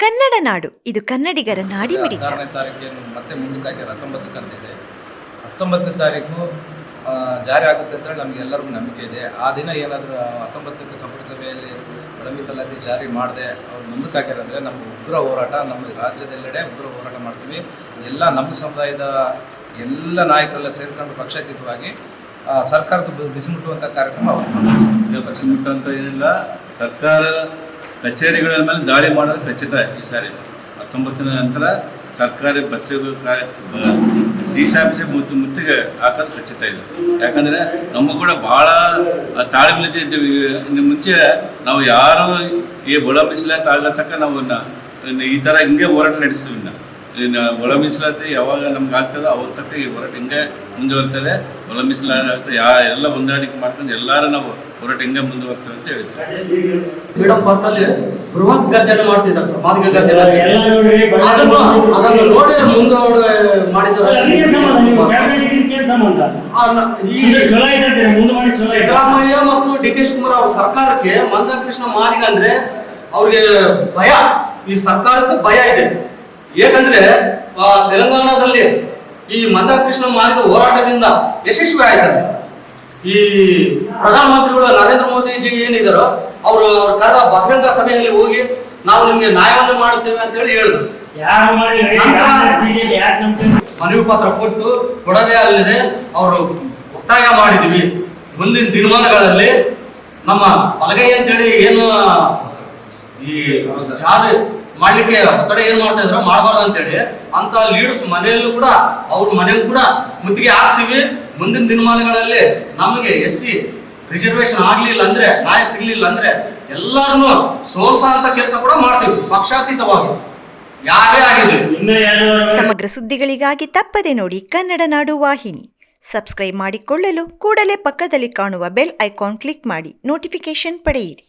ಕನ್ನಡ ನಾಡು. ಇದು ಕನ್ನಡಿಗರ ನಾಡಿ ಹದಿನಾರನೇ ತಾರೀಖಿನ ಮತ್ತೆ ಮುಂದಕ್ಕೆ ಹಾಕ್ಯಾರ ಹತ್ತೊಂಬತ್ತಕ್ಕೆ ಅಂತೇಳಿ. ಹತ್ತೊಂಬತ್ತನೇ ತಾರೀಕು ಆ, ಜಾರಿ ಆಗುತ್ತೆ ಅಂತೇಳಿ ನಮ್ಗೆ ಎಲ್ಲರಿಗೂ ನಂಬಿಕೆ ಇದೆ. ಆ ದಿನ ಏನಾದರೂ ಹತ್ತೊಂಬತ್ತಕ್ಕೆ ಸಂಪುಟ ಸಭೆಯಲ್ಲಿ ಒಳ ಮೀಸಲಾತಿ ಜಾರಿ ಮಾಡದೆ ಅವ್ರು ಮುಂದಕ್ಕೆ ಹಾಕ್ಯಾರ ಅಂದರೆ ನಮ್ಮ ಉಗ್ರ ಹೋರಾಟ ನಮ್ಮ ರಾಜ್ಯದೆಲ್ಲೆಡೆ ಉಗ್ರ ಹೋರಾಟ ಮಾಡ್ತೀವಿ. ಎಲ್ಲ ನಮ್ಮ ಸಮುದಾಯದ ಎಲ್ಲ ನಾಯಕರೆಲ್ಲ ಸೇರಿಕೊಂಡು ಪಕ್ಷಾತೀತವಾಗಿ ಆ, ಸರ್ಕಾರಕ್ಕೆ ಬಿ- ಬಿಸಿ ಮುಟ್ಟುವಂಥ ಕಾರ್ಯಕ್ರಮ ಅವತ್ತು ಬಿಸಿ ಮುಟ್ಟುವಂಥ ಪಕ್ಷ ಅಂತ ಏನಿಲ್ಲ. ಸರ್ಕಾರ ಕಚೇರಿಗಳ ಮೇಲೆ ದಾಳಿ ಮಾಡೋದು ಖಚಿತ ಈ ಸಾರಿ. ಹತ್ತೊಂಬತ್ತಿನ ನಂತರ ಸರ್ಕಾರಿ ಬಸ್ಸುಗಳು ಡಿ ಸಿ ಆಫೀಸ್ ಮುತ್ತು ಮುತ್ತಿಗೆ ಹಾಕೋದು ಖಚಿತ ಇದೆ. ಯಾಕಂದರೆ ನಮಗೂ ಕೂಡ ಭಾಳ ತಾಳ್ಮೆ ಇದ್ದೀವಿ. ಇನ್ನು ಮುಂಚೆ ನಾವು ಯಾರು ಈ ಒಳ ಮೀಸಲಾತಿ ತಾಗತಕ್ಕ ನಾವು ಈ ಥರ ಹಿಂಗೆ ಹೋರಾಟ ನಡೆಸ್ತೀವಿ ಒಳ ಮೀಸಲಾತಿ ಯಾವಾಗ ನಮ್ಗೆ ಆಗ್ತದೆ ಅವ್ರ ತಕ್ಕ ಈ ಹೋರಾಟ ಹಿಂಗೆ ಮುಂದುವರ್ತದೆ. ಒಳ ಮೀಸಲಾತಿ ಯಾ ಎಲ್ಲ ಹೊಂದಾಣಿಕೆ ಮಾಡ್ಕೊಂಡು ಎಲ್ಲರೂ ನಾವು ಹೋರಾಟ ಹಿಂಗೆ ಮುಂದುವರ್ತೇವೆ ಅಂತ ಹೇಳ್ತೀವಿ. ಫ್ರೀಡಂ ಪಾರ್ಕ್ ಅಲ್ಲಿ ಬೃಹತ್ ಗರ್ಜನೆ ಮಾಡ್ತಿದ್ದಾರೆ ಸರ್ ಮಾದಿಗ ಗರ್ಜನೆ. ಎಲ್ಲ ನೋಡಿ ಬೈಕ್ ಅದನ್ನು ಅದನ್ನು ನೋಡಿ ಮಾಡಿದ್ದಾರೆ. ಮುಂದೆ ಮಾಡಿ ಚಲೋ ಐತೆ. ಸಿದ್ದರಾಮಯ್ಯ ಮತ್ತು ಡಿ ಕೆ ಶಿವಕುಮಾರ್ ಅವರ ಸರ್ಕಾರಕ್ಕೆ ಮಂದಕೃಷ್ಣ ಮಾದಿಗ ಅಂದ್ರೆ ಅವ್ರಿಗೆ ಭಯ. ಈ ಸರ್ಕಾರಕ್ಕೆ ಭಯ ಇದೆ. ಏಕಂದ್ರೆ ಆ, ತೆಲಂಗಾಣದಲ್ಲಿ ಈ ಮಂದಕೃಷ್ಣ ಮಾರ್ಗ ಹೋರಾಟದಿಂದ ಯಶಸ್ವಿ ಆಯ್ತದೆ ಈ ಪ್ರಧಾನಮಂತ್ರಿಗಳು ನರೇಂದ್ರ ಮೋದಿಜಿ ಏನಿದಾರೋ ಅವರು ಅವ್ರ ಕರೆದ ಬಹಿರಂಗ ಸಭೆಯಲ್ಲಿ ಹೋಗಿ ನಾವು ನಿಮ್ಗೆ ನ್ಯಾಯವನ್ನು ಮಾಡುತ್ತೇವೆ ಅಂತ ಹೇಳಿ ಹೇಳಿದ್ರು. ಮನವಿ ಪತ್ರ ಕೊಟ್ಟು ಕೊಡದೇ ಅಲ್ಲದೆ ಅವರು ಒತ್ತಾಯ ಮಾಡಿದ್ವಿ. ಮುಂದಿನ ದಿನಮಾನಗಳಲ್ಲಿ ನಮ್ಮ ಬಲಗೈ ಅಂತೇಳಿ ಏನು ಈ ಜಾರಿ ಮಾಡ್ಲಿಕ್ಕೆ ಒತ್ತಡ ಏನ್ ಮಾಡ್ತಾ ಇದ್ರು? ಮಾಡಬಾರ್ದು ಅಂತೇಳಿ ಅಂತ ಲೀಡರ್ಸ್ ಮನೆಯಲ್ಲೂ ಕೂಡ ಅವ್ರ ಮನೆಯಲ್ಲೂ ಕೂಡ ಮುತ್ತಿಗೆ ಹಾಕ್ತಿವಿ. ಮುಂದಿನ ದಿನಮಾನಗಳಲ್ಲಿ ನಮಗೆ ಎಸ್ ಸಿ ರಿಸರ್ವೇಶನ್ ಆಗ್ಲಿಲ್ಲ ಅಂದ್ರೆ ನ್ಯಾಯ ಸಿಗ್ಲಿಲ್ಲ ಅಂದ್ರೆ ಎಲ್ಲರನ್ನು ಸೋಲ್ಸ ಅಂತ ಕೆಲಸ ಕೂಡ ಮಾಡ್ತೀವಿ ಪಕ್ಷಾತೀತವಾಗಿ. ಯಾರೇ ಆಗಿರ್ಲಿ. ಸಮಗ್ರ ಸುದ್ದಿಗಳಿಗಾಗಿ ತಪ್ಪದೆ ನೋಡಿ ಕನ್ನಡ ನಾಡು ವಾಹಿನಿ. ಸಬ್ಸ್ಕ್ರೈಬ್ ಮಾಡಿಕೊಳ್ಳಲು ಕೂಡಲೇ ಪಕ್ಕದಲ್ಲಿ ಕಾಣುವ ಬೆಲ್ ಐಕಾನ್ ಕ್ಲಿಕ್ ಮಾಡಿ ನೋಟಿಫಿಕೇಶನ್ ಪಡೆಯಿರಿ.